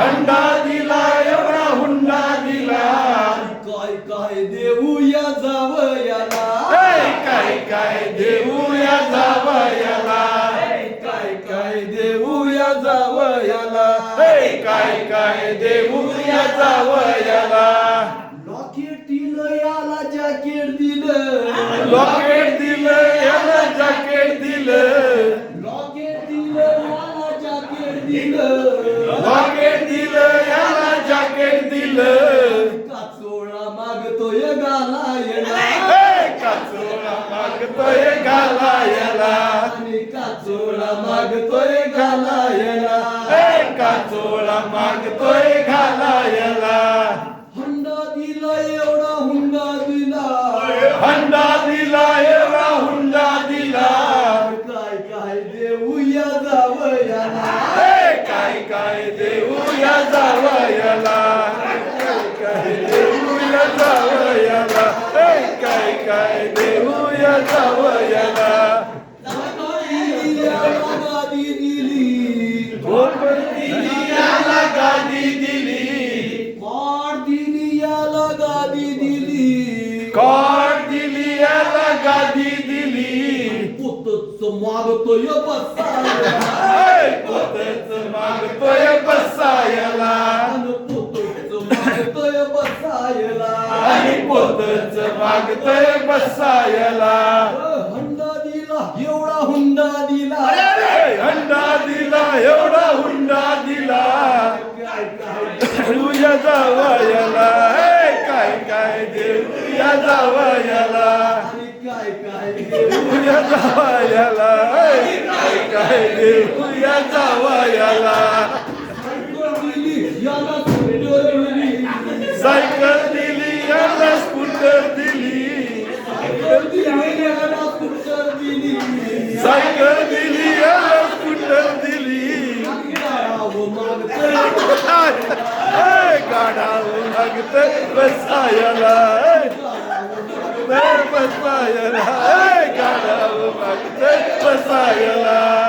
हंडा दिला एवढा हुंडा दिला. काय काय देऊया जावयाला? काय काय देऊया जावयाला? काय काय देऊया जावयाला? काय काय देऊया जावयाला? लॉकेट दिलं याला जॅकेट दिलं. लॉकेट दिलं याला जॅकेट दिलं. लॉकेट दिलं याला जॅकेट दिलं. लॉकेट गालायला हे काचोळा मागतोय घालायला आणि काचोळा मागतोय गालायला हे काचोळा मागतोय घालायला हुंडा दिला एवढा हुंडा दिला हंडा दिला एवढा हुंडा दिला काय काय देऊ या जावयाला हे काय काय देऊ या जावयाला जावयाला. गादी दिली याला गादी दिली. कॉड दिली याला गादी दिली. कॉड दिली याला गादी दिली. पुतच मागतोय बसायला. हे पोतच मागतोय बसायला. पुतच मागतोय बसायला. आणि पोतच मागतोय बसायला. हुंडा दिला एवढा हुंडा दिला अरे हंडा दिला एवढा हुंडा दिला तुझ्या जावयाला काय काय देऊ या जावयाला काय काय तुझ्या जावयाला. काय काय देऊ या जावयाला. গাড়াল লাগতে বসায়লা বসায়লা গাড়াল লাগতে বসায়লা